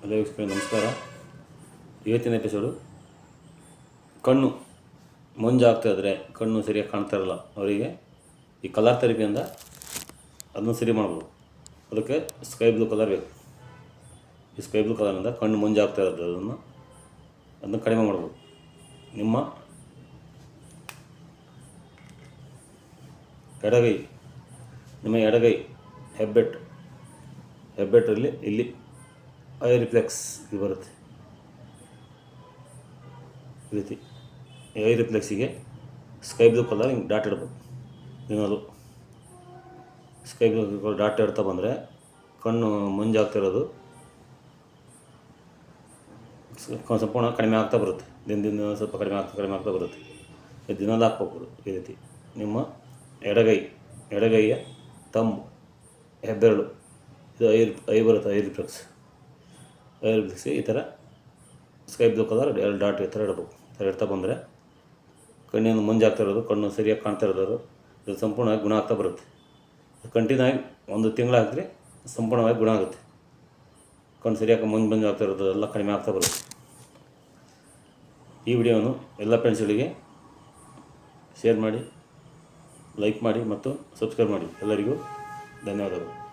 Hello ವೀಕ್ಷಕರೇ, ನಮಸ್ಕಾರ. ಇವತ್ತಿನ ಎಪಿಸೋಡು ಕಣ್ಣು ಮಂಜಾಗ್ತಾ ಇದ್ದರೆ ಕಣ್ಣು ಸರಿಯಾಗಿ ಕಾಣ್ತಾ ಇರಲ್ಲ ಅವರಿಗೆ, ಈ ಕಲರ್ ಥೆರಪಿಯಿಂದ ಅದನ್ನು ಸರಿ ಮಾಡ್ಬೋದು. ಅದಕ್ಕೆ ಸ್ಕೈ ಬ್ಲೂ ಕಲರ್ ಬೇಕು. ಈ ಸ್ಕೈ ಬ್ಲೂ ಕಲರಿಂದ ಕಣ್ಣು ಮಂಜಾಗ್ತಾ ಇರೋದು, ಅದನ್ನು ಅದನ್ನು ಕಡಿಮೆ ಮಾಡ್ಬೋದು. ನಿಮ್ಮ ಎಡಗೈ ನಿಮ್ಮ ಎಡಗೈ, ಹೆಬ್ಬೆಟ್ಟು, ಹೆಬ್ಬೆಟ್ಟರಲ್ಲಿ ಇಲ್ಲಿ ಐ ರಿಫ್ಲೆಕ್ಸ್ ಬರುತ್ತೆ. ಈ ರೀತಿ ಐ ರಿಫ್ಲೆಕ್ಸಿಗೆ ಸ್ಕೈ ಬ್ಲೂ ಕಲರ್ ಹಿಂಗೆ ಡಾಟ್ ಇಡ್ಬೇಕು. ಇನ್ನೊಂದು ಸ್ಕೈ ಬ್ಲೂ ಕಲರ್ ಡಾಟ್ ಇಡ್ತಾ ಬಂದರೆ ಕಣ್ಣು ಮುಂಜಾಗ್ತಿರೋದು. ಸಂಪೂರ್ಣ ಕಡಿಮೆ ಆಗ್ತಾ ಬರುತ್ತೆ. ದಿನ ದಿನ ಸ್ವಲ್ಪ ಕಡಿಮೆ ಆಗ್ತಾ ಕಡಿಮೆ ಆಗ್ತಾ ಬರುತ್ತೆ. ಇದು ದಿನದಲ್ಲಿ ಹಾಕ್ಬೇಕು ಈ ರೀತಿ. ನಿಮ್ಮ ಎಡಗೈ, ಎಡಗೈಯ ತಂಬು, ಹೆಬ್ಬೆರಳು. ಇದು ಐ ಐ ಬರುತ್ತೆ ಐ ರಿಫ್ಲೆಕ್ಸ್. ಐ ಬಿಡಿಸಿ ಈ ಥರ ಸ್ಕೈಪ್ ಕಲರ್ ಎರಡು ಡಾಟ್ ಈ ಥರ ಇಡಬೇಕು. ಥರ ಇಡ್ತಾ ಬಂದರೆ ಕಣ್ಣಿನ ಆಗ್ತಾ ಇರೋದು, ಕಣ್ಣು ಸರಿಯಾಗಿ ಕಾಣ್ತಾ ಇರೋದು, ಇದು ಸಂಪೂರ್ಣವಾಗಿ ಗುಣ ಆಗ್ತಾ ಬರುತ್ತೆ. ಕಂಟಿನ್ಯೂ ಆಗಿ ಒಂದು ತಿಂಗಳು ಸಂಪೂರ್ಣವಾಗಿ ಗುಣ ಆಗುತ್ತೆ. ಕಣ್ಣು ಸರಿಯಾಗಿ ಮುಂಜ್ ಮಂಜು ಆಗ್ತಾ ಇರೋದು ಎಲ್ಲ ಕಡಿಮೆ ಆಗ್ತಾ ಬರುತ್ತೆ. ಈ ವಿಡಿಯೋವನ್ನು ಎಲ್ಲ ಫ್ರೆಂಡ್ಸ್ಗಳಿಗೆ ಶೇರ್ ಮಾಡಿ ಲೈಕ್ ಮಾಡಿ ಮತ್ತು ಸಬ್ಸ್ಕ್ರೈಬ್ ಮಾಡಿ. ಎಲ್ಲರಿಗೂ ಧನ್ಯವಾದಗಳು.